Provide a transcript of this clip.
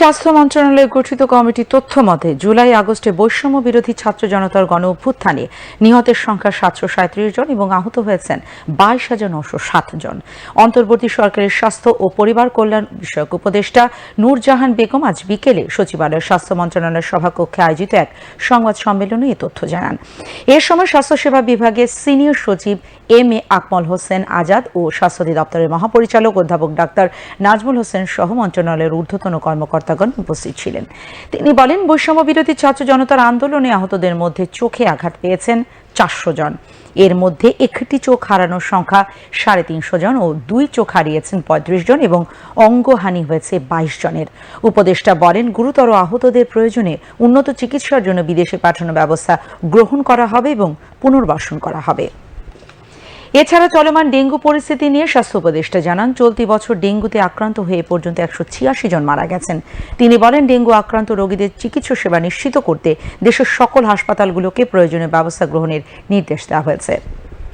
স্বাস্থ্য মন্ত্রণালয় গঠিত কমিটি তথ্য মতে, জুলাই আগস্টে বৈষম্য বিরোধী ছাত্র জনতার গণ অভ্যুত্থানে নিহতের সংখ্যা সাতশো সাঁত্রিশ জন এবং আহত হয়েছেন বাইশ হাজার নশো সাত জন। অন্তর্বর্তী সরকারের স্বাস্থ্য ও পরিবার কল্যাণ বিষয়ক উপদেষ্টা নূরজাহান বেগম আজ বিকেলে সচিবালয়ের স্বাস্থ্য মন্ত্রণালয়ের সভাকক্ষে আয়োজিত এক সংবাদ সম্মেলনে এ তথ্য জানান। এ সময় স্বাস্থ্যসেবা বিভাগের সিনিয়র সচিব এম এ আকমল হোসেন আজাদ ও স্বাস্থ্য অধিদপ্তরের মহাপরিচালক অধ্যাপক ডাক্তার নাজমুল হোসেন সহ মন্ত্রণালয়ের ঊর্ধ্বতন কর্মকর্তাগণ উপস্থিত ছিলেন। তিনি বলেন বৈষম্য বিরোধী ছাত্র জনতার আন্দোলনে আহতদের মধ্যে চোখে আঘাত পেয়েছেন চারশো জন। এর মধ্যে একটি চোখ হারানোর সংখ্যা সাড়ে তিনশো জন ও দুই চোখ হারিয়েছেন পঁয়ত্রিশ জন এবং অঙ্গহানি হয়েছে বাইশ জনের। উপদেষ্টা বলেন, গুরুতর আহতদের প্রয়োজনে উন্নত চিকিৎসার জন্য বিদেশে পাঠানোর ব্যবস্থা গ্রহণ করা হবে এবং পুনর্বাসন করা হবে। এছাড়া চলমান ডেঙ্গু পরিস্থিতি নিয়ে স্বাস্থ্য উপদেষ্টা জানান, চলতি বছর ডেঙ্গুতে আক্রান্ত হয়ে পর্যন্ত একশো ছিয়াশি জন মারা গেছেন। তিনি বলেন, ডেঙ্গু আক্রান্ত রোগীদের চিকিৎসা সেবা নিশ্চিত করতে দেশের সকল হাসপাতালগুলোকে প্রয়োজনীয় ব্যবস্থা গ্রহণের নির্দেশ দেওয়া হয়েছে।